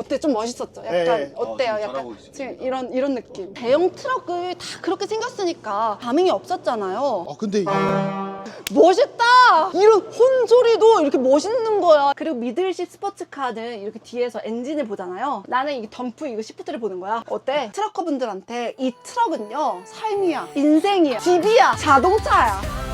어때? 좀 멋있었죠? 약간 네. 어때요? 어, 좀 약간 잘하고. 지금 이런 이런 느낌. 대형 트럭을 다 그렇게 생겼으니까 반응이 없었잖아요. 아 근데 멋있다! 이런 혼소리도 이렇게 멋있는 거야. 그리고 미들식 스포츠카는 이렇게 뒤에서 엔진을 보잖아요. 나는 이 덤프 이거 시프트를 보는 거야. 어때? 트럭커 분들한테 이 트럭은요, 삶이야, 인생이야, 집이야, 자동차야.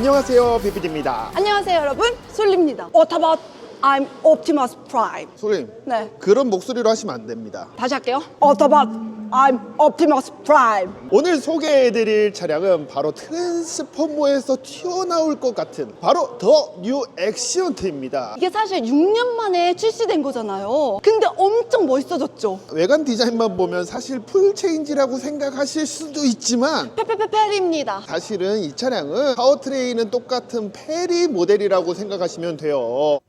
안녕하세요 비비디입니다. 안녕하세요, 여러분. 솔리입니다. What about I'm Optimus Prime? 소림 네. 그런 목소리로 하시면 안 됩니다. 다시 할게요. What about I'm Optimus Prime? 오늘 소개해드릴 차량은 바로 트랜스포머에서 튀어나올 것 같은 바로 더 뉴 액시언트입니다. 이게 사실 6년 만에 출시된 거잖아요. 근데 엄청 멋있어졌죠? 외관 디자인만 보면 사실 풀 체인지라고 생각하실 수도 있지만 페페페페입니다. 사실은 이 차량은 파워트레인은 똑같은 페리 모델이라고 생각하시면 돼요.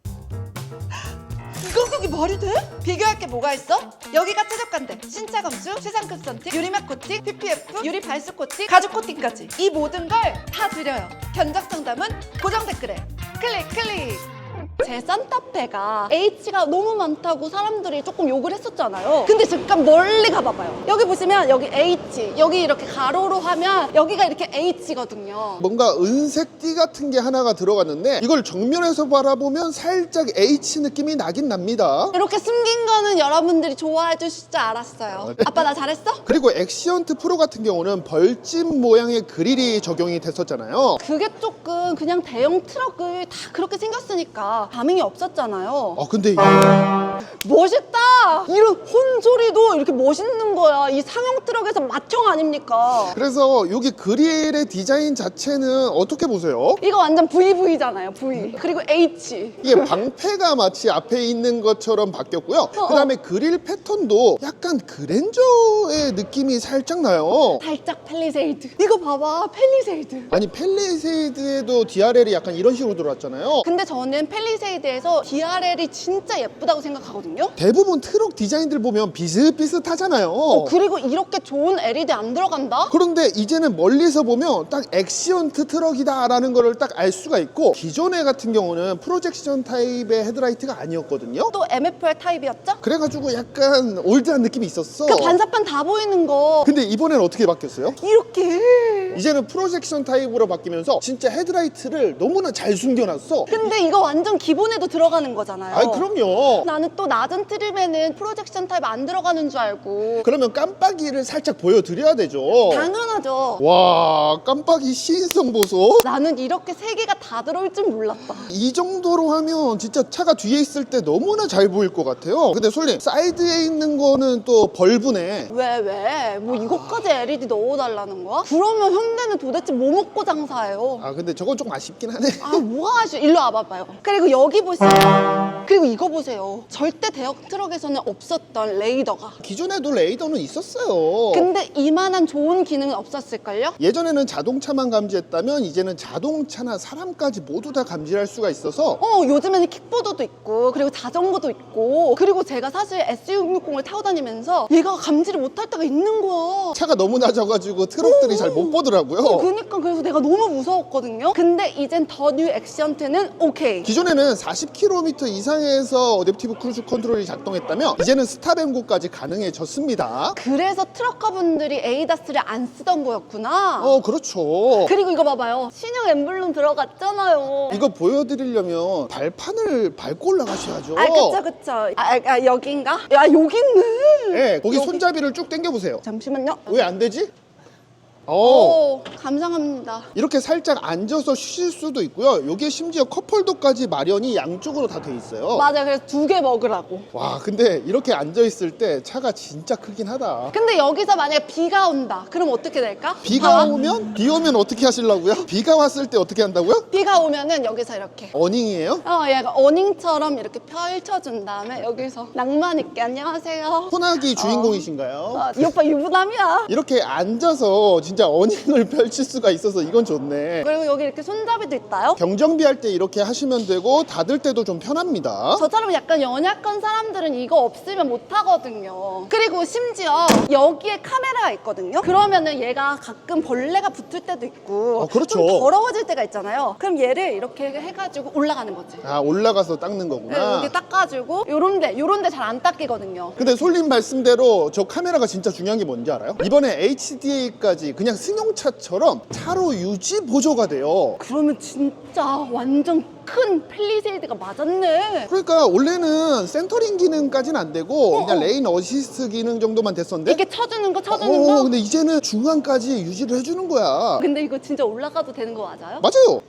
이거 그게 말이 돼? 비교할 게 뭐가 있어? 여기가 최저가인데 신차 검수, 최상급 선택, 유리막 코팅, PPF, 유리 발수 코팅, 가죽 코팅까지 이 모든 걸 다 드려요. 견적 상담은 고정 댓글에 클릭 클릭. 제 산타페가 H가 너무 많다고 사람들이 조금 욕을 했었잖아요. 근데 잠깐 멀리 가봐봐요. 여기 보시면 여기 H, 여기 이렇게 가로로 하면 여기가 이렇게 H거든요. 뭔가 은색 띠 같은 게 하나가 들어갔는데 이걸 정면에서 바라보면 살짝 H 느낌이 나긴 납니다. 이렇게 숨긴 거는 여러분들이 좋아해 주실 줄 알았어요. 아빠 나 잘했어? 그리고 엑시언트 프로 같은 경우는 벌집 모양의 그릴이 적용이 됐었잖아요. 그게 조금 그냥 대형 트럭을 다 그렇게 생겼으니까 반응이 없었잖아요. 아 근데 멋있다! 이런 혼소리도 이렇게 멋있는 거야. 이 상용 트럭에서 맏형 아닙니까? 그래서 여기 그릴의 디자인 자체는 어떻게 보세요? 이거 완전 VV잖아요, V. 그리고 H. 이게 방패가 마치 앞에 있는 것처럼 바뀌었고요. 그 다음에 그릴 패턴도 약간 그랜저의 느낌이 살짝 나요. 살짝 펠리세이드. 이거 봐봐, 펠리세이드. 아니 펠리세이드에도 DRL이 약간 이런 식으로 들어왔잖아요. 근데 저는 펠리세이드에서 DRL이 진짜 예쁘다고 생각하 거든요. 대부분 트럭 디자인들 보면 비슷비슷하잖아요. 어, 그리고 이렇게 좋은 LED 안 들어간다? 그런데 이제는 멀리서 보면 딱 액시언트 트럭이다라는 거를 딱 알 수가 있고 기존에 같은 경우는 프로젝션 타입의 헤드라이트가 아니었거든요. 또 MFL 타입이었죠? 그래가지고 약간 올드한 느낌이 있었어. 그 반사판 다 보이는 거. 근데 이번엔 어떻게 바뀌었어요? 이렇게. 이제는 프로젝션 타입으로 바뀌면서 진짜 헤드라이트를 너무나 잘 숨겨놨어. 근데 이거 완전 기본에도 들어가는 거잖아요. 아이 그럼요. 나는 또 낮은 트림에는 프로젝션 타입 안 들어가는 줄 알고. 그러면 깜빡이를 살짝 보여드려야 되죠. 당연하죠. 와 깜빡이 시인성 보소. 나는 이렇게 세 개가 다 들어올 줄 몰랐다. 이 정도로 하면 진짜 차가 뒤에 있을 때 너무나 잘 보일 것 같아요. 근데 솔님 사이드에 있는 거는 또 벌브네. 왜, 왜? 뭐 이것까지 LED 넣어달라는 거야? 그러면 현대는 도대체 뭐 먹고 장사해요? 아 근데 저건 좀 아쉽긴 하네. 아, 뭐가 아쉬워. 일로 와봐봐요. 그리고 여기 보세요. 그리고 이거 보세요. 절대 대형 트럭에서는 없었던 레이더가. 기존에도 레이더는 있었어요. 근데 이만한 좋은 기능은 없었을걸요? 예전에는 자동차만 감지했다면 이제는 자동차나 사람까지 모두 다 감지할 수가 있어서 어, 요즘에는 킥보드도 있고, 그리고 자전거도 있고, 그리고 제가 사실 S660을 타고 다니면서 얘가 감지를 못할 때가 있는 거야. 차가 너무 낮아가지고 트럭들이 잘 못 보더라고요. 그러니까 그래서 내가 너무 무서웠거든요. 근데 이젠 더 뉴 액시언트는 오케이. 기존에는 40km 이상에서 어댑티브 크루즈 컨트롤이 작동했다면 이제는 스탑 앤고까지 가능해졌습니다. 그래서 트럭커분들이 에이다스를 안 쓰던 거였구나. 어 그렇죠. 그리고 이거 봐봐요. 신형 엠블럼 들어갔잖아요. 이거 보여드리려면 발판을 밟고 올라가셔야죠. 아, 그쵸, 그쵸. 아, 아, 여긴가? 야, 여기 있네. 네, 거기 여기. 손잡이를 쭉 당겨보세요. 잠시만요. 왜 안 되지? 어. 오, 감상합니다. 이렇게 살짝 앉아서 쉬실 수도 있고요. 여기에 심지어 컵홀더까지 마련이 양쪽으로 다 돼 있어요. 맞아요. 그래서 두 개 먹으라고. 와, 근데 이렇게 앉아 있을 때 차가 진짜 크긴 하다. 근데 여기서 만약에 비가 온다. 그럼 어떻게 될까? 비가 봐봐. 오면 비 오면 어떻게 하시려고요? 비가 왔을 때 어떻게 한다고요? 비가 오면은 여기서 이렇게. 어닝이에요? 어, 얘가 어닝처럼 이렇게 펼쳐준 다음에 여기서 낭만 있게 안녕하세요. 소나기 주인공이신가요? 어, 이 오빠 유부남이야. 이렇게 앉아서 진짜 어닝을 펼칠 수가 있어서 이건 좋네. 그리고 여기 이렇게 손잡이도 있다요. 경정비 할 때 이렇게 하시면 되고 닫을 때도 좀 편합니다. 저처럼 약간 연약한 사람들은 이거 없으면 못 하거든요. 그리고 심지어 여기에 카메라가 있거든요. 그러면은 얘가 가끔 벌레가 붙을 때도 있고 어, 그렇죠. 좀 더러워질 때가 있잖아요. 그럼 얘를 이렇게 해가지고 올라가는 거지. 아 올라가서 닦는 네, 거구나. 여기 닦아주고 요런데 요런데 잘 안 닦이거든요. 근데 솔님 말씀대로 저 카메라가 진짜 중요한 게 뭔지 알아요? 이번에 HDA까지 그냥 승용차처럼 차로 유지 보조가 돼요. 그러면 진짜 완전 큰 펠리세이드가 맞았네. 그러니까 원래는 센터링 기능까지는 안 되고 그냥 레인 어시스트 기능 정도만 됐었는데 이렇게 쳐주는 거 쳐주는 어, 거. 근데 이제는 중간까지 유지를 해주는 거야. 근데 이거 진짜 올라가도 되는 거 맞아요? 맞아요.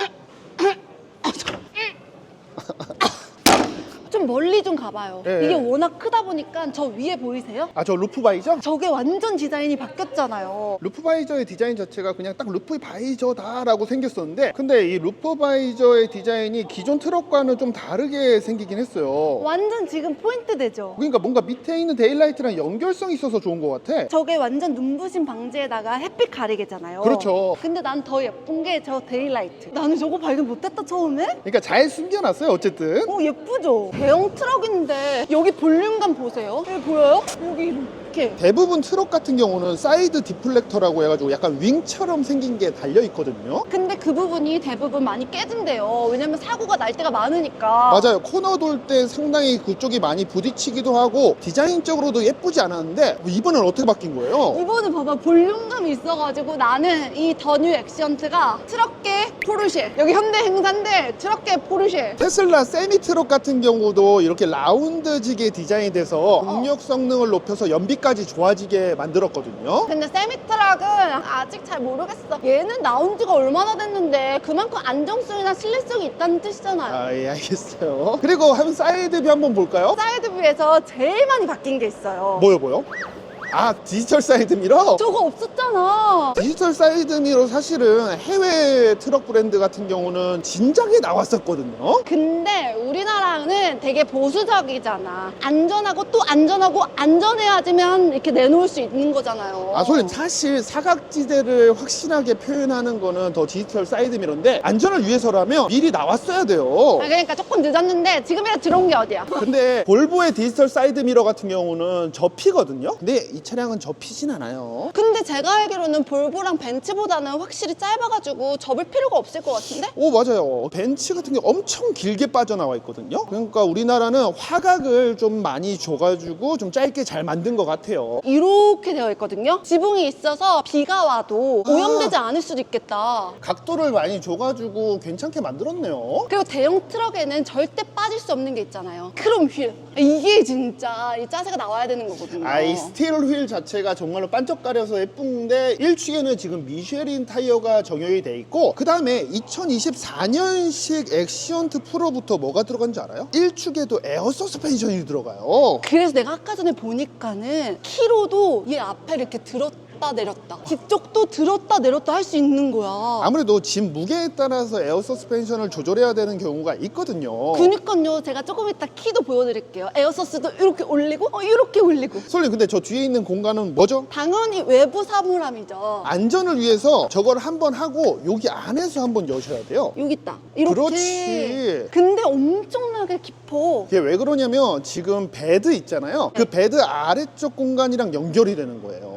좀 멀리 좀 가봐요. 예, 이게 예. 워낙 크다 보니까 저 위에 보이세요? 아 저 루프 바이저? 저게 완전 디자인이 바뀌었잖아요. 루프 바이저의 디자인 자체가 그냥 딱 루프 바이저다라고 생겼었는데 근데 이 루프 바이저의 디자인이 기존 트럭과는 좀 다르게 생기긴 했어요. 완전 지금 포인트 되죠? 그러니까 뭔가 밑에 있는 데일라이트랑 연결성이 있어서 좋은 것 같아. 저게 완전 눈부신 방지에다가 햇빛 가리개잖아요. 그렇죠. 근데 난 더 예쁜 게 저 데일라이트. 나는 저거 발견 못했다 처음에? 그러니까 잘 숨겨놨어요 어쨌든. 어 예쁘죠? 대형 트럭인데 여기 볼륨감 보세요. 여기 보여요? 여기 이 렇게. 대부분 트럭 같은 경우는 사이드 디플렉터라고 해가지고 약간 윙처럼 생긴 게 달려 있거든요. 근데 그 부분이 대부분 많이 깨진대요. 왜냐면 사고가 날 때가 많으니까. 맞아요. 코너 돌 때 상당히 그쪽이 많이 부딪히기도 하고 디자인적으로도 예쁘지 않았는데 이번엔 어떻게 바뀐 거예요? 이번에 봐봐 볼륨감이 있어가지고 나는 이 더 뉴 액션트가 트럭계 포르쉐 여기 현대 행사인데 트럭계 포르쉐 테슬라 세미 트럭 같은 경우도 이렇게 라운드지게 디자인이 돼서 동력 성능을 높여서 연비 까지 좋아지게 만들었거든요. 근데 세미트럭은 아직 잘 모르겠어 얘는 나온 지가 얼마나 됐는데 그만큼 안정성이나 신뢰성이 있다는 뜻이잖아요 아, 예, 알겠어요. 그리고 한 사이드뷰 한번 볼까요? 사이드뷰에서 제일 많이 바뀐 게 있어요 뭐요, 뭐요? 아, 디지털 사이드 미러? 저거 없었잖아 디지털 사이드 미러 사실은 해외 트럭 브랜드 같은 경우는 진작에 나왔었거든요. 근데 우리나라는 되게 보수적이잖아 안전하고 또 안전하고 안전해야지만 이렇게 내놓을 수 있는 거잖아요 아, 솔님 사실 사각지대를 확실하게 표현하는 거는 더 디지털 사이드 미러인데 안전을 위해서라면 미리 나왔어야 돼요. 아, 그러니까 조금 늦었는데 지금이라 들어온 게 어디야? 근데 볼보의 디지털 사이드 미러 같은 경우는 접히거든요. 근데 이 차량은 접히진 않아요. 근데 제가 알기로는 볼보랑 벤츠보다는 확실히 짧아가지고 접을 필요가 없을 것 같은데? 오 맞아요. 벤츠 같은 게 엄청 길게 빠져나와 있거든요. 그러니까 우리나라는 화각을 좀 많이 줘가지고 좀 짧게 잘 만든 것 같아요. 이렇게 되어 있거든요. 지붕이 있어서 비가 와도 아. 오염되지 않을 수도 있겠다. 각도를 많이 줘가지고 괜찮게 만들었네요. 그리고 대형 트럭에는 절대 빠질 수 없는 게 있잖아요. 크롬 휠. 이게 진짜 이 짜세가 나와야 되는 거거든요. 아이 스틸 휠 자체가 정말로 반짝거려서 예쁜데 1축에는 지금 미쉐린 타이어가 적용이 돼 있고 그 다음에 2024년식 엑시언트 프로부터 뭐가 들어간지 알아요? 1축에도 에어 서스펜션이 들어가요. 그래서 내가 아까 전에 보니까는 키로도 얘 앞에 이렇게 들었다 내렸다. 뒤쪽도 들었다 내렸다 할 수 있는 거야. 아무래도 짐 무게에 따라서 에어 서스펜션을 조절해야 되는 경우가 있거든요. 그니까요. 제가 조금 이따 키도 보여드릴게요. 에어서스도 이렇게 올리고, 어, 이렇게 올리고. 솔님 근데 저 뒤에 있는 공간은 뭐죠? 당연히 외부 사물함이죠. 안전을 위해서 저걸 한번 하고 여기 안에서 한번 여셔야 돼요. 여기 있다. 이렇게. 그렇지. 근데 엄청나게 깊어. 이게 왜 그러냐면 지금 베드 있잖아요. 그 베드 아래쪽 공간이랑 연결이 되는 거예요.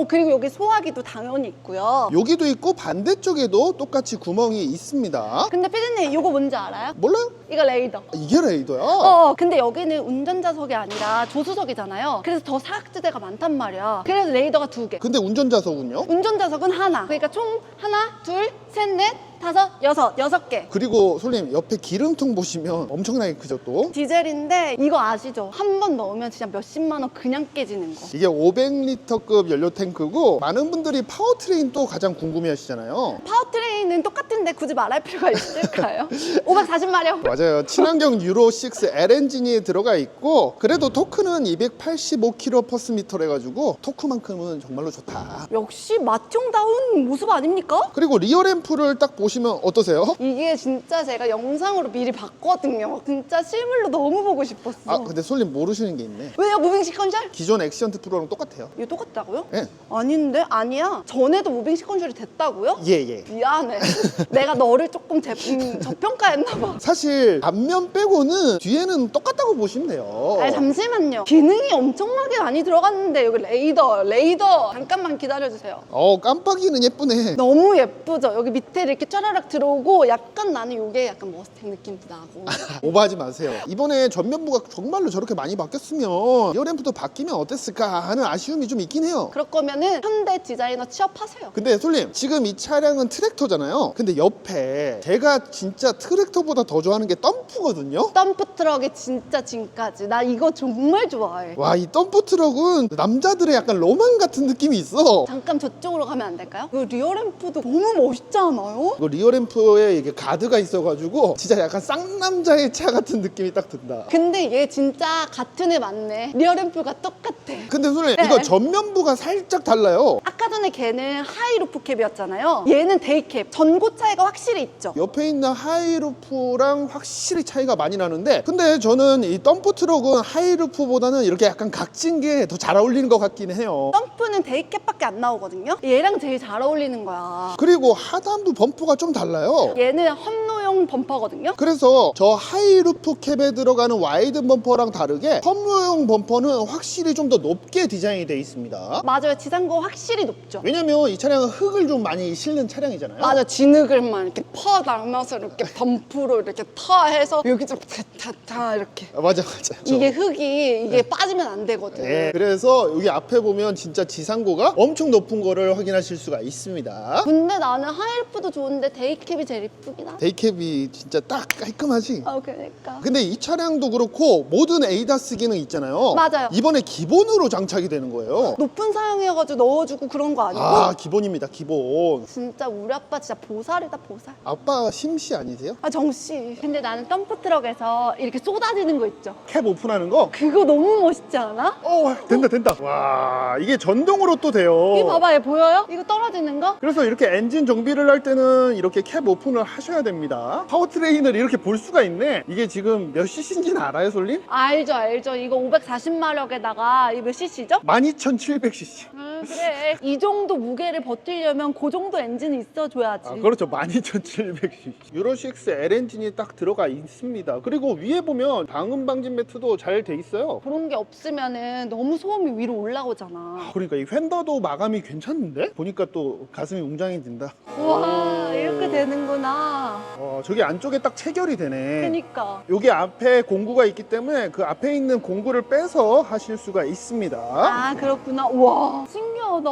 오, 그리고 여기 소화기도 당연히 있고요. 여기도 있고 반대쪽에도 똑같이 구멍이 있습니다. 근데 피디님 이거 뭔지 알아요? 몰라요? 이거 레이더. 이게 레이더야. 어, 근데 여기는 운전자석이 아니라 조수석이잖아요. 그래서 더 사각지대가 많단 말이야. 그래서 레이더가 두 개. 근데 운전자석은요? 운전자석은 하나. 그러니까 총 하나, 둘, 셋, 넷, 다섯, 여섯, 여섯 개. 그리고 솔님 옆에 기름통 보시면 엄청나게 크죠 또. 디젤인데 이거 아시죠? 한 번 넣으면 진짜 몇십만 원 그냥 깨지는 거. 이게 500리터급 연료 탱크고 많은 분들이 파워트레인 또 가장 궁금해 하시잖아요. 파워트레인은 똑같은데 굳이 말할 필요가 있을까요? 540마력. 맞아요. 친환경 유로 6 L 엔진이 들어가 있고 그래도 토크는 285km/m 해가지고 토크만큼은 정말로 좋다. 역시 마총다운 모습 아닙니까? 그리고 리어 램프를 딱 보시면 어떠세요? 이게 진짜 제가 영상으로 미리 봤거든요. 진짜 실물로 너무 보고 싶었어. 아 근데 솔님 모르시는 게 있네. 왜요? 무빙식 컨셜? 기존 액션트 프로랑 똑같아요. 이거 똑같다고요? 예. 아닌데? 아니야. 전에도 무빙식 컨셜이 됐다고요? 예, 예. 미안해. 내가 너를 조금 제, 음, 저평가했나 봐. 사실 앞면 빼고는 뒤에는 똑같다고 보시면 돼요. 아니 잠시만요. 기능이 엄청나게 많이 들어갔는데 여기 레이더, 레이더. 잠깐만 기다려주세요. 어 깜빡이는 예쁘네. 너무 예쁘죠? 여기 밑에 이렇게 쫘라락 들어오고 약간 나는 이게 약간 머스탱 느낌도 나고. 오버하지 마세요. 이번에 전면부가 정말로 저렇게 많이 바뀌었으면 리어램프도 바뀌면 어땠을까 하는 아쉬움이 좀 있긴 해요. 그럴 거면은 현대 디자이너 취업하세요. 근데 솔님 지금 이 차량은 트랙터잖아요. 근데 옆에 제가 진짜 트랙터보다 더 좋아하는 게 덤프거든요. 덤프 트럭의 진짜 진까지. 나 이거 정말 좋아해. 와 이 덤프 트럭은 남자들의 약간 로망 같은 느낌이 있어. 잠깐 저쪽으로 가면 안 될까요? 그 리어램프도 너무 멋있지 않아요? 이거 리어램프에 이게 가드가 있어가지고 진짜 약간 쌍남자의 차 같은 느낌이 딱 든다. 근데 얘 진짜 같은 애 맞네. 리어램프가 똑같아. 근데 솔님 네. 이거 전면부가 살짝 달라요. 아까 전에 걔는 하이루프 캡이었잖아요. 얘는 데이캡. 전고 차이가 확실히 있죠. 옆에 있는 하이루프랑 확실히 차이가 많이 나는데 근데 저는 이 덤프 트럭은 하이루프보다는 이렇게 약간 각진 게 더 잘 어울리는 것 같긴 해요 덤프는 데이캡밖에 안 나오거든요. 얘랑 제일 잘 어울리는 거야. 그리고 하단부 범프가 좀 달라요. 얘는 험로용 범퍼거든요. 그래서 저 하이루프 캡에 들어가는 와이드 범퍼랑 다르게 펌로용 범퍼는 확실히 좀 더 높게 디자인이 되어 있습니다. 맞아요. 지상고 확실히 높죠. 왜냐면 이 차량은 흙을 좀 많이 실는 차량이잖아요. 맞아. 진흙을만 이렇게 퍼 나면서 이렇게 덤프로 이렇게 타 해서 여기 좀 타타타 이렇게. 아, 맞아 맞아. 저- 이게 흙이 이게 빠지면 안 되거든 네, 그래서 여기 앞에 보면 진짜 지상고가 엄청 높은 거를 확인하실 수가 있습니다. 근데 나는 하이루프도 좋은데 데이캡이 제일 이쁘긴 하다 데이캡이 진짜 딱 깔끔하지. 아 그러니까 근데 이 차량도 그렇고 모든 에이다스 기능 있잖아요. 맞아요. 이번에 기본으로 장착이 되는 거예요. 높은 사양해가지고 넣어주고 그런 거 아니고 아 기본입니다 기본. 진짜 우리 아빠 진짜 보살이다 보살 아빠 심씨 아니세요? 아 정씨 근데 나는 덤프트럭에서 이렇게 쏟아지는 거 있죠 캡 오픈하는 거? 그거 너무 멋있지 않아? 어 된다 된다. 와 이게 전동으로 또 돼요. 이거 봐봐 얘 보여요? 이거 떨어지는 거? 그래서 이렇게 엔진 정비를 할 때는 이렇게 캡 오픈을 하셔야 됩니다. 파워트레인을 이렇게 볼 수가 있네. 이게 지금 몇 cc인지는 알아요, 솔님? 알죠 알죠 이거 540마력에다가 이거 몇 cc죠? 12700cc. 음, 그래 이 정도 무게를 버티려면 그 정도 엔진이 있어줘야지 아, 그렇죠. 12700cc. 유로6 L 엔진이 딱 들어가 있습니다. 그리고 위에 보면 방음 방진 매트도 잘 돼 있어요. 그런 게 없으면은 너무 소음이 위로 올라오잖아 그러니까 이 휀더도 마감이 괜찮은데? 보니까 또 가슴이 웅장해 든다. 우와 이렇게 되는구나. 어, 저기 안쪽에 딱 체결이 되네. 그니까. 여기 앞에 공구가 있기 때문에 그 앞에 있는 공구를 빼서 하실 수가 있습니다. 아 그렇구나. 우와. 신기하다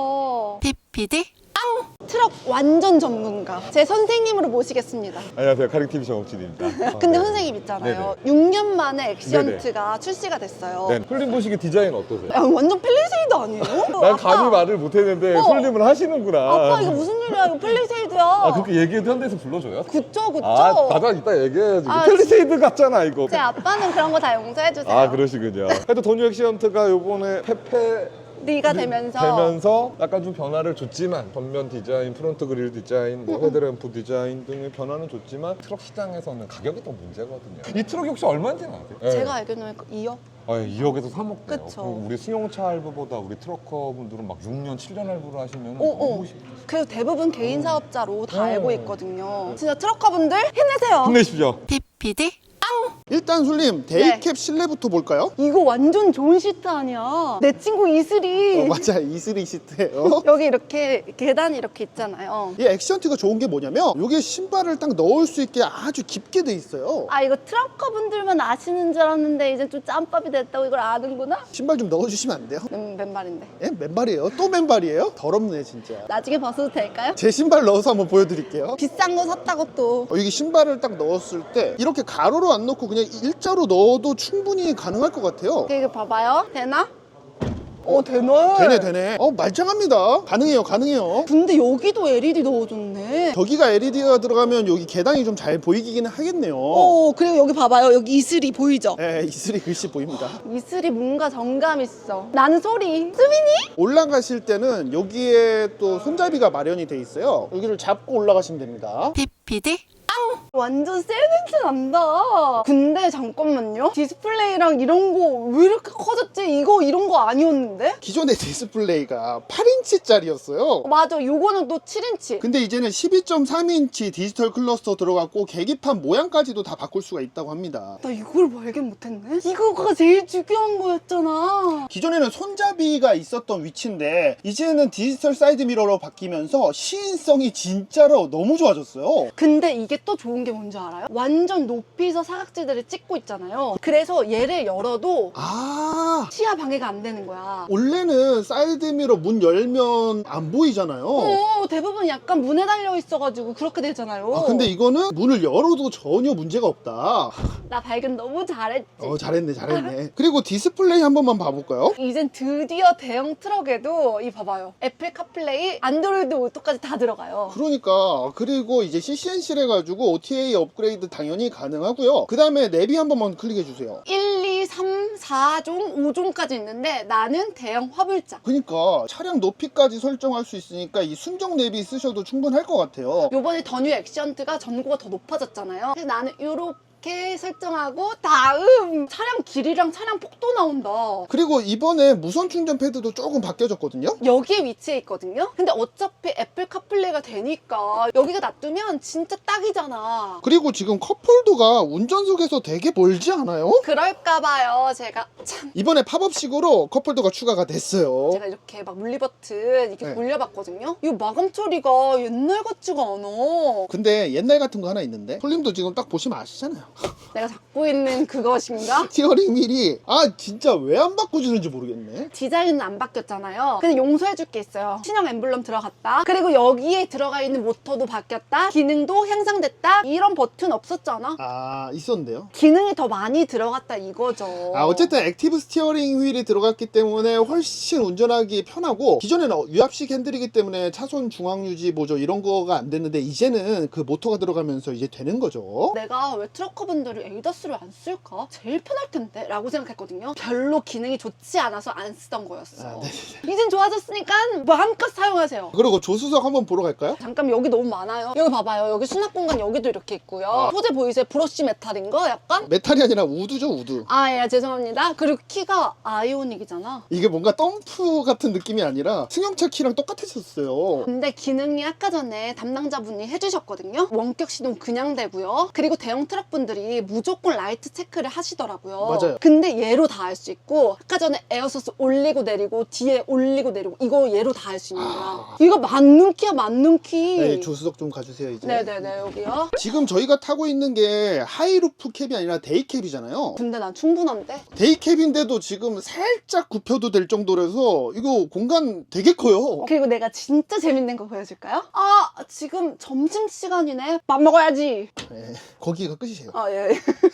PPD 트럭 완전 전문가 제 선생님으로 모시겠습니다 안녕하세요. 카링TV 정옥진입니다. 어, 근데 네. 선생님 있잖아요 6년 만에 액션트가 출시가 됐어요 네. 솔님 보시기 디자인 어떠세요? 야, 완전 펠리세이드 아니에요? 난 아빠, 감히 말을 못했는데 어. 솔님은 하시는구나. 아빠 이거 무슨 일이야 이거 펠리세이드야 아, 그렇게 얘기해도 현대에서 불러줘요? 그쵸 그쵸 아, 나가 이따 얘기해야지. 아, 펠리세이드 같잖아, 이거. 제 아빠는 그런 거 다 용서해주세요 아, 그러시군요. 하여튼 도뉴 액시언트가 요번에 페페 네가 되면서 되면서 약간 좀 변화를 줬지만 전면 디자인, 프론트 그릴 디자인, 뭐 헤드램프 디자인 등의 변화는 줬지만 트럭 시장에서는 가격이 또 문제거든요. 이 트럭이 혹시 얼마인지는 아세요? 제가 알기로는 2억 아, 2억에서 3억 대요. 그쵸. 우리 승용차 할부보다 우리 트럭커 분들은 막 6년, 7년 할부를 하시면 어, 어. 너무 쉽- 그리고 대부분 개인 사업자로 다 어. 알고 있거든요 진짜 트럭커분들 힘내세요 힘내십시오. PPD 일단 솔님 데이캡 실내부터 볼까요? 이거 완전 좋은 시트 아니야 내 친구 이슬이 어, 맞아 이슬이 시트예요. 여기 이렇게 계단이 이렇게 있잖아요 이 액션트가 좋은 게 뭐냐면 여기에 신발을 딱 넣을 수 있게 아주 깊게 돼 있어요. 아 이거 트럭커 분들만 아시는 줄 알았는데 이제 좀 짬밥이 됐다고 이걸 아는구나? 신발 좀 넣어주시면 안 돼요? 음, 맨발인데 예? 맨발이에요? 또 맨발이에요? 더럽네 진짜. 나중에 벗어도 될까요? 제 신발 넣어서 한번 보여드릴게요. 비싼 거 샀다고 또 어, 여기 신발을 딱 넣었을 때 이렇게 가로로 안 넣고 그냥 일자로 넣어도 충분히 가능할 것 같아요. 이거 봐봐요 되나? 어 되네 되네 되네. 어 말짱합니다. 가능해요 가능해요. 근데 여기도 LED 넣어줬네 저기가 LED가 들어가면 여기 계단이 좀 잘 보이기는 하겠네요. 어 그리고 여기 봐봐요 여기 이슬이 보이죠? 네, 이슬이 글씨 보입니다. 이슬이 뭔가 정감 있어 나는 소리 수민이? 올라가실 때는 여기에 또 손잡이가 마련이 돼 있어요. 여기를 잡고 올라가시면 됩니다. PPD? 완전 새 냄새 난다. 근데 잠깐만요. 디스플레이랑 이런 거 왜 이렇게 커졌지? 이거 이런 거 아니었는데? 기존의 디스플레이가 8인치짜리였어요. 맞아. 요거는 또 7인치. 근데 이제는 12.3인치 디지털 클러스터 들어갔고 계기판 모양까지도 다 바꿀 수가 있다고 합니다. 나 이걸 발견 못했네. 이거가 제일 중요한 거였잖아. 기존에는 손잡이가 있었던 위치인데 이제는 디지털 사이드 미러로 바뀌면서 시인성이 진짜로 너무 좋아졌어요. 근데 이게 또 좋은 게 뭔지 알아요? 완전 높이서 사각지대를 찍고 있잖아요. 그래서 얘를 열어도 아 시야 방해가 안 되는 거야. 원래는 사이드 미러 문 열면 안 보이잖아요. 어, 대부분 약간 문에 달려 있어가지고 그렇게 되잖아요. 아 근데 이거는 문을 열어도 전혀 문제가 없다. 나 발견 너무 잘했지. 어 잘했네 잘했네. 그리고 디스플레이 한 번만 봐볼까요? 이젠 드디어 대형 트럭에도 이 봐봐요. 애플 카플레이, 안드로이드 오토까지 다 들어가요. 그러니까 그리고 이제 CCNC를 해가지고 OTA 업그레이드 당연히 가능하고요. 그 다음에 내비 한 번만 클릭해 주세요. 1, 2, 3, 4종, 5종까지 있는데 나는 대형 화물차. 그러니까 차량 높이까지 설정할 수 있으니까 이 순정 내비 쓰셔도 충분할 것 같아요. 요번에 더 뉴 액션트가 전고가 더 높아졌잖아요. 그래서 나는 요렇게 설정하고 다음 차량 길이랑 차량 폭도 나온다. 그리고 이번에 무선 충전 패드도 조금 바뀌어졌거든요. 여기에 위치해 있거든요. 근데 어차피 애플 카플레이가 되니까 여기가 놔두면 진짜 딱이잖아. 그리고 지금 컵홀더가 운전석에서 되게 멀지 않아요? 그럴까봐요. 제가 참 이번에 팝업식으로 컵홀더가 추가가 됐어요. 제가 이렇게 막 물리버튼 이렇게 네. 돌려봤거든요. 이거 마감 처리가 옛날 같지가 않아. 근데 옛날 같은 거 하나 있는데 솔님도 지금 딱 보시면 아시잖아요. 내가 갖고 있는 그것인가? 스티어링 휠이 아 진짜 왜 안 바꿔주는지 모르겠네. 디자인은 안 바뀌었잖아요. 근데 용서해줄 게 있어요. 신형 엠블럼 들어갔다. 그리고 여기에 들어가 있는 모터도 바뀌었다. 기능도 향상됐다. 이런 버튼 없었잖아. 아 있었는데요. 기능이 더 많이 들어갔다 이거죠. 아 어쨌든 액티브 스티어링 휠이 들어갔기 때문에 훨씬 운전하기 편하고 기존에는 어, 유압식 핸들이기 때문에 차선 중앙 유지 보조 이런 거가 안 됐는데 이제는 그 모터가 들어가면서 이제 되는 거죠. 내가 왜 트럭 커분들이 에이더스를 안 쓸까? 제일 편할 텐데 라고 생각했거든요. 별로 기능이 좋지 않아서 안 쓰던 거였어. 아, 네. 이젠 좋아졌으니까 마음껏 사용하세요. 그리고 조수석 한번 보러 갈까요? 잠깐 여기 너무 많아요. 여기 봐봐요. 여기 수납 공간 여기도 이렇게 있고요. 아. 소재 보이세요? 브러쉬 메탈인 거 약간? 메탈이 아니라 우드죠 우드. 아, 예, 죄송합니다. 그리고 키가 아이오닉이잖아. 이게 뭔가 덤프 같은 느낌이 아니라 승용차 키랑 똑같았었어요. 근데 기능이 아까 전에 담당자분이 해주셨거든요. 원격 시동 그냥 되고요. 그리고 대형 트럭 분들 이 무조건 라이트 체크를 하시더라고요. 맞아요. 근데 얘로 다할수 있고 아까 전에 에어소스 올리고 내리고 뒤에 올리고 내리고 이거 얘로 다할수 있는 거야. 이거 맞는 키야 맞는 키. 아. 네, 조수석 좀 가주세요 이제. 네네네 여기요. 지금 저희가 타고 있는 게 하이루프 캡이 아니라 데이캡이잖아요. 근데 난 충분한데? 데이캡인데도 지금 살짝 굽혀도 될 정도라서 이거 공간 되게 커요. 그리고 내가 진짜 재밌는 거 보여줄까요? 아 지금 점심 시간이네 밥 먹어야지 네, 거기가 끝이에요. 아 예.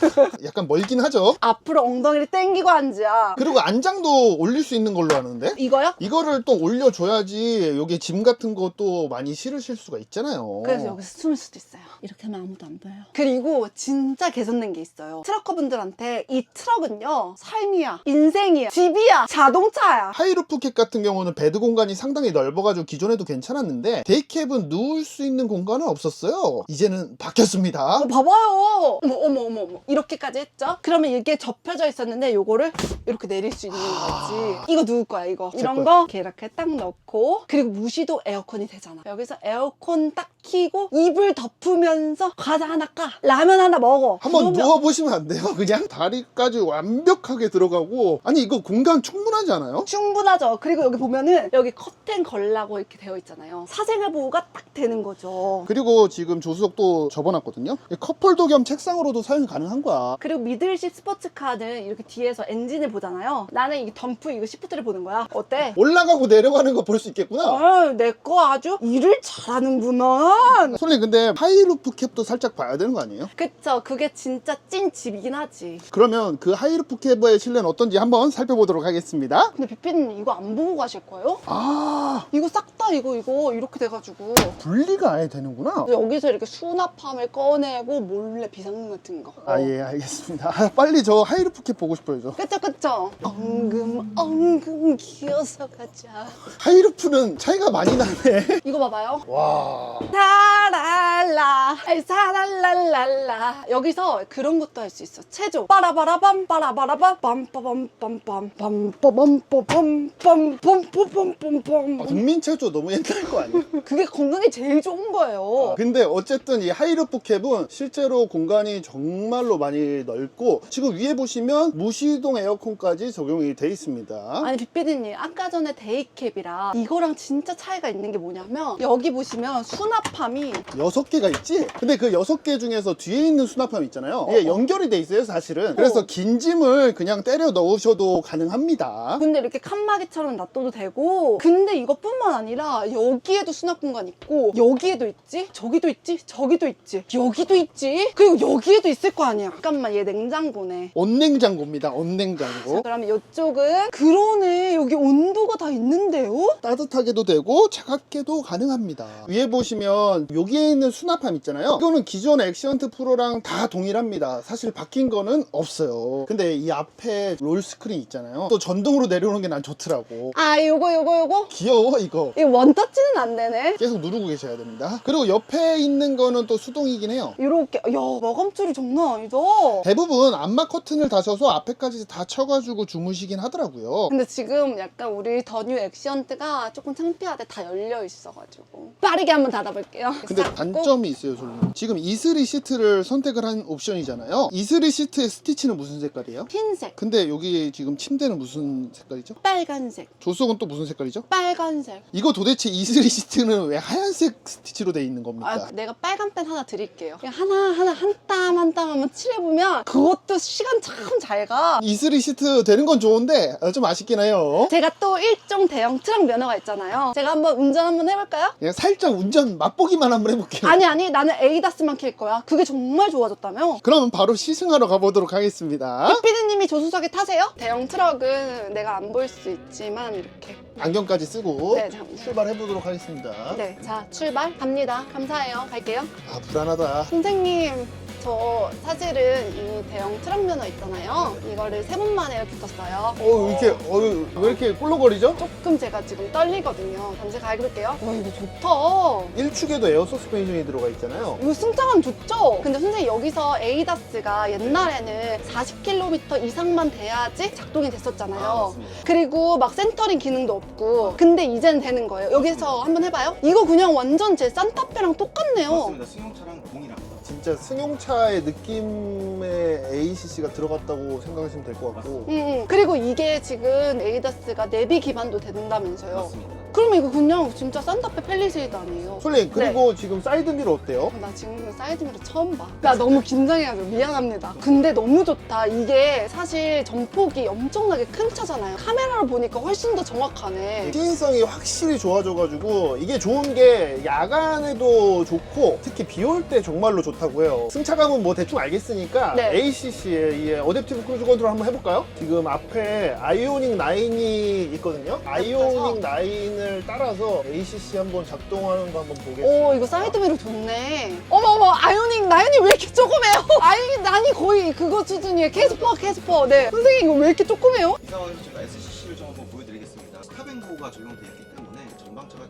약간 멀긴 하죠. 앞으로 엉덩이를 땡기고 앉아 그리고 안장도 올릴 수 있는 걸로 아는데 이거요? 이거를 또 올려줘야지 여기 짐 같은 것도 많이 실으실 수가 있잖아요. 그래서 여기서 숨을 수도 있어요 이렇게 하면 아무도 안 보여요 그리고 진짜 개선된 게 있어요 트럭커 분들한테 이 트럭은요 삶이야 인생이야 집이야 자동차야 하이루프 캡 같은 경우는 베드 공간이 상당히 넓어가지고 기존에도 괜찮았는데 데이캡은 누울 수 있는 공간은 없었어요. 이제는 바뀌었습니다. 어, 봐봐요 어머 어머 어머 어머 이렇게까지 했죠? 그러면 이게 접혀져 있었는데 요거를 이렇게 내릴 수 있는 거지. 이거 누구 거야 이거. 제 이런. 거. 이렇게 이렇게 딱 넣고. 그리고 무시도 에어컨이 되잖아. 여기서 에어컨 딱 키고 이불 덮으면서 과자 하나 까. 라면 하나 먹어. 한번 그러면 누워보시면 안 돼요? 그냥 다리까지 완벽하게 들어가고. 아니 이거 공간 충분하지 않아요? 충분하죠. 그리고 여기 보면은 여기 커튼 걸라고 이렇게 되어 있잖아요. 사생활 보호가 딱 되는 거죠. 그리고 지금 조수석도 접어놨거든요. 컵홀더 겸 책상으로 도 사용 가능한 거야. 그리고 미들십 스포츠카는 이렇게 뒤에서 엔진을 보잖아요 나는 이 덤프 이거 시프트를 보는 거야 어때? 올라가고 내려가는 거 볼 수 있겠구나. 아, 내거 아주 일을 잘하는구나. 솔님 근데 하이루프 캡도 살짝 봐야 되는 거 아니에요? 그쵸, 그게 진짜 찐 집이긴 하지. 그러면 그 하이루프 캡의 실내는 어떤지 한번 살펴보도록 하겠습니다. 근데 비피님 이거 안 보고 가실 거예요? 아 이거 싹 다 이거 이거 이렇게 돼가지고 분리가 아예 되는구나. 여기서 이렇게 수납함을 꺼내고 몰래 비상등 같은 거. 아, 예, 알겠습니다. 아, 빨리 저 하이루프캡 보고 싶어요, 저. 그쵸, 그쵸. 엉금, 엉금 기어서 가자. 하이루프는 차이가 많이 나네. 이거 봐봐요. 와. 사랄라, 아이, 사랄랄랄라. 여기서 그런 것도 할 수 있어. 체조. 빠라바라밤, 빠라바라밤, 빰빠밤, 빰빰, 빰빠밤, 빰빰, 빰빰, 빰빰, 아, 빰빰. 국민체조 너무 옛날 거 아니야? 그게 건강에 제일 좋은 거예요. 근데 어쨌든 이 하이루프 캡은 실제로 공간이 정말로 많이 넓고 지금 위에 보시면 무시동 에어컨까지 적용이 돼 있습니다. 아니 빅비디님 아까 전에 데이캡이랑 이거랑 진짜 차이가 있는 게 뭐냐면 여기 보시면 수납함이 여섯 개가 있지? 근데 그 여섯 개 중에서 뒤에 있는 수납함 있잖아요. 이게 연결이 돼 있어요, 사실은. 그래서 긴 짐을 그냥 때려 넣으셔도 가능합니다. 근데 이렇게 칸막이처럼 놔둬도 되고 근데 이것뿐만 아니라 여기에도 수납 공간 있고 여기에도 있지 저기도 있지 저기도 있지 여기도 있지 그리고 여기 에도 있을 거 아니야 잠깐만 얘 냉장고네 온냉장고입니다, 자, 온냉장고. 그러면 이쪽은 그러네 여기 온도가 다 있는데요? 따뜻하게도 되고 차갑게도 가능합니다. 위에 보시면 여기에 있는 수납함 있잖아요. 이거는 기존 액션트 프로랑 다 동일합니다. 사실 바뀐 거는 없어요. 근데 이 앞에 롤 스크린 있잖아요. 또 전동으로 내려오는 게 난 좋더라고. 아 요거 요거 요거 귀여워 이거. 이거 원터치는 안 되네 계속 누르고 계셔야 됩니다. 그리고 옆에 있는 거는 또 수동이긴 해요. 이렇게 야 마감 줄이 장난 아니다 대부분 암막 커튼을 다셔서 앞에까지 다 쳐가지고 주무시긴 하더라고요. 근데 지금 약간 우리 더 뉴 액션트가 조금 창피하대 다 열려 있어가지고 빠르게 한번 닫아볼게요 근데 닫고. 단점이 있어요, 솔님. 지금 이슬이 시트를 선택을 한 옵션이잖아요. 이슬이 시트의 스티치는 무슨 색깔이에요? 흰색 근데 여기 지금 침대는 무슨 색깔이죠? 빨간색 조석은 또 무슨 색깔이죠? 빨간색 이거 도대체 이슬이 시트는 왜 하얀색 스티치로 돼 있는 겁니까? 아, 내가 빨간 펜 하나 드릴게요. 그냥 하나 하나 한 땀한 땀 한번 칠해보면 그것도 시간 참 잘 가. 이슬이 시트 되는 건 좋은데 아, 좀 아쉽긴 해요. 제가 또 일종 대형 트럭 면허가 있잖아요. 제가 한번 운전 한번 해볼까요? 그냥 살짝 운전 맛보기만 한번 해볼게요. 아니 아니 나는 에이다스만 킬 거야. 그게 정말 좋아졌다며. 그럼 바로 시승하러 가보도록 하겠습니다. 피디님이 조수석에 타세요? 대형 트럭은 내가 안 보일 수 있지만 이렇게. 안경까지 쓰고 네, 잠깐만. 출발해보도록 하겠습니다. 네, 자 출발 갑니다. 감사해요. 갈게요. 아 불안하다. 선생님, 저 사실은 이 대형 트럭 면허 있잖아요. 이거를 세 번 만에 붙었어요. 어 이렇게 어, 왜 이렇게 꿀렁거리죠? 조금 제가 지금 떨리거든요. 잠시 가볼게요. 와 이거 좋다. 1축에도 에어 서스펜션이 들어가 있잖아요. 이거 승차감 좋죠? 근데 선생님 여기서 에이다스가 옛날에는 40km 이상만 돼야지 작동이 됐었잖아요. 그리고 막 센터링 기능도 없고 근데 이젠 되는 거예요. 여기서 한번 해봐요. 이거 그냥 완전 제 산타페랑 똑같네요. 맞습니다. 승용차랑 동일합니다. 진짜 승용차의 느낌의 ACC가 들어갔다고 생각하시면 될 것 같고 음, 음. 그리고 이게 지금 에이다스가 내비 기반도 된다면서요. 맞습니다. 그러면 이거 그냥 진짜 산타페 펠리세이드 아니에요? 솔님 그리고 지금 사이드미러 어때요? 나 지금 사이드미러 처음 봐. 나 너무 긴장해가지고 미안합니다. 근데 너무 좋다. 이게 사실 전폭이 엄청나게 큰 차잖아요. 카메라로 보니까 훨씬 더 정확하네. 시인성이 확실히 좋아져가지고 이게 좋은 게 야간에도 좋고 특히 비 올 때 정말로 좋다고요. 승차감은 뭐 대충 알겠으니까 네. ACC의 이 어댑티브 크루즈 컨트롤 한번 해볼까요? 지금 앞에 아이오닉 9이 있거든요. 아이오닉 9을 따라서 ACC 한번 작동하는 거 한번 보겠습니다. 오 이거 사이드 미러 좋네. 어머 어머 아이오닉 나인이 왜 이렇게 조그매요? 아이오닉 나인이 거의 그거 수준이에요. 캐스퍼 캐스퍼. 네. 선생님 이거 왜 이렇게 조그매요? 이 상황에서 제가 SCC를 좀 한번 보여드리겠습니다. 스탑앤고가 적용되어 있기 때문에 전방차가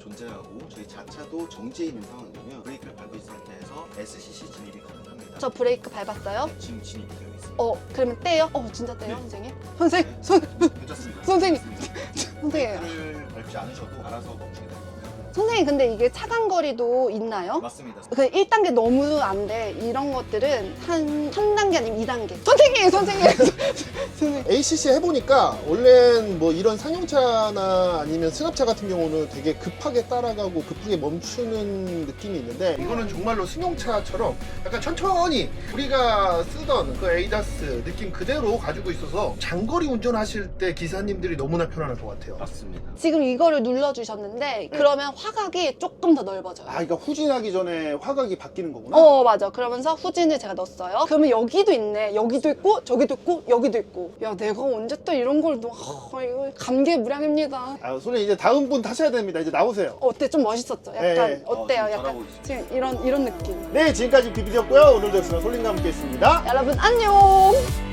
존재하고 저희 자차도 정지해 있는 상황이면 브레이크를 밟은 상태에서 SCC 진입이 가능합니다. 저 브레이크 밟았어요. 네, 지금 진입이 되어 있습니다. 어 그러면 떼요? 어 진짜 떼요 네. 선생님? 선생 선 괜찮습니다. 선생님. 네. 선생님. 브레이크를 지 않으셔도 알아서 넘치게 될 거예요. 선생님 근데 이게 차간 거리도 있나요? 맞습니다. 그 1단계 너무 안 돼. 이런 것들은 한, 한 단계 아니면 2단계. 선생님, 선생님. 선생님. ACC 해보니까 원래는 뭐 이런 상용차나 아니면 승합차 같은 경우는 되게 급하게 따라가고 급하게 멈추는 느낌이 있는데 이거는 정말로 승용차처럼 약간 천천히 우리가 쓰던 그 에이다스 느낌 그대로 가지고 있어서 장거리 운전하실 때 기사님들이 너무나 편안할 것 같아요. 맞습니다. 지금 이거를 눌러주셨는데, 그러면 화 각이 조금 더 넓어져요. 아, 그러니까 후진하기 전에 화각이 바뀌는 거구나. 어 맞아 그러면서 후진을 제가 넣었어요 그러면 여기도 있네 여기도 있고 저기도 있고 여기도 있고 야 내가 언제 또 이런 걸 넣어 아, 이거 감개무량입니다 아, 손님 이제 다음 분 타셔야 됩니다. 이제 나오세요. 어때 좀 멋있었죠 약간 네. 어, 어때요 지금 약간 잘하고 있어요. 지금 이런 이런 느낌 네, 지금까지 비비디였고요. 오늘도 역시나 솔린과 함께 했습니다. 여러분 안녕